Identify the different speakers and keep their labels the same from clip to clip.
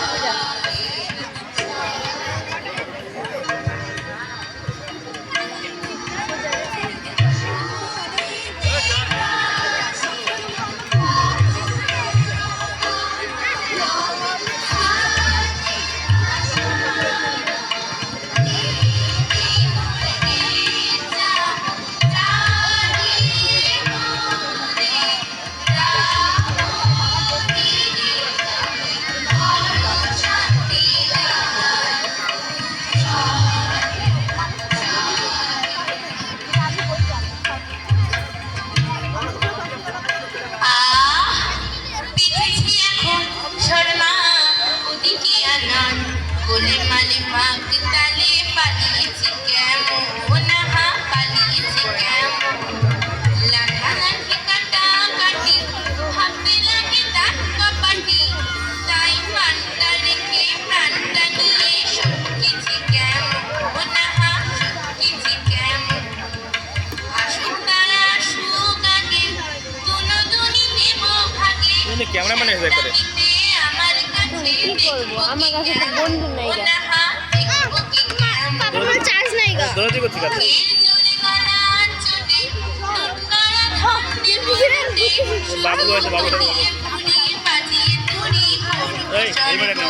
Speaker 1: রাখি নাই গা আমার চার্জ নাই
Speaker 2: বাবু আছে বাবু এই
Speaker 1: এইবার একটা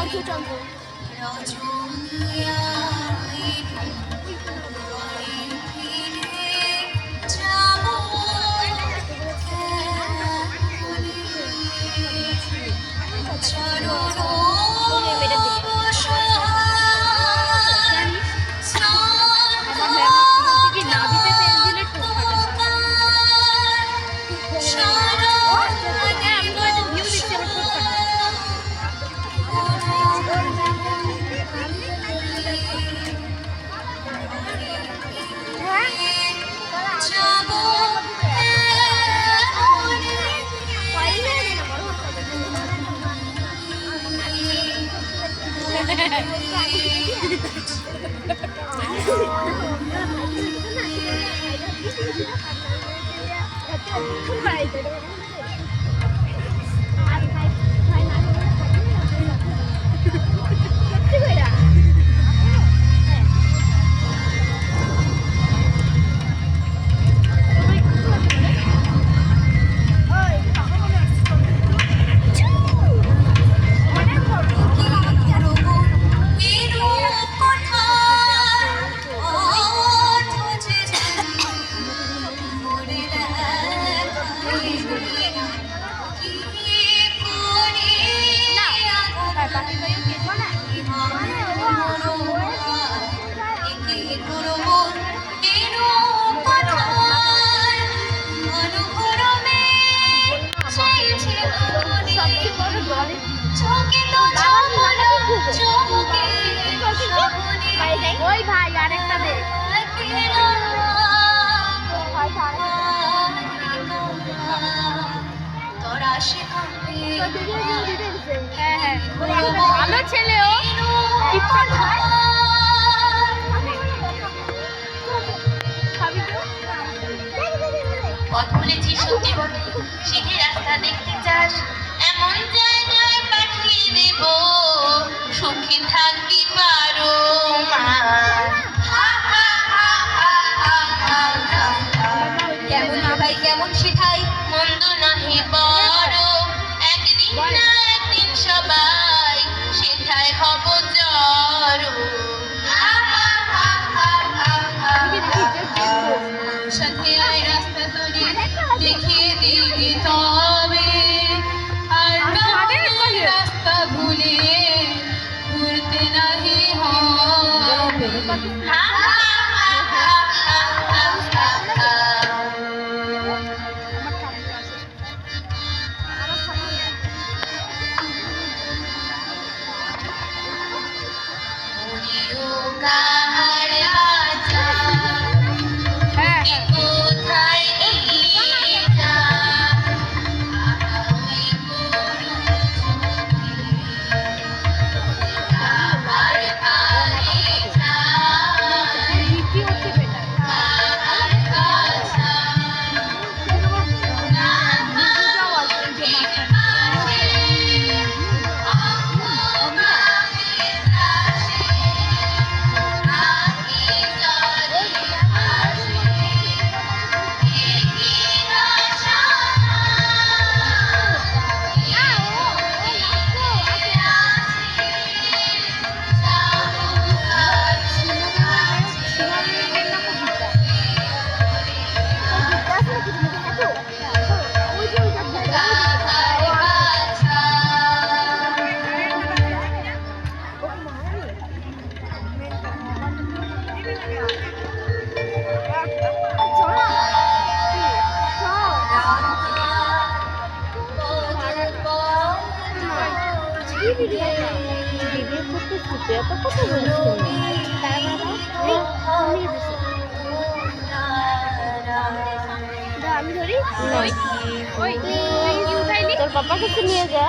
Speaker 2: রাজচন্দ্র
Speaker 1: হ্যাঁ হ্যাঁ ভালো ছেলেও টিপটপ খায়
Speaker 2: পথ বলেছি সত্যি বলে শিখে রাস্তা দেখতে চাস, এমন জায়গায় পাঠিয়ে দেব। সুখী থাকবি পারো মা। God. তোর পাপাকে নিয়ে
Speaker 1: যা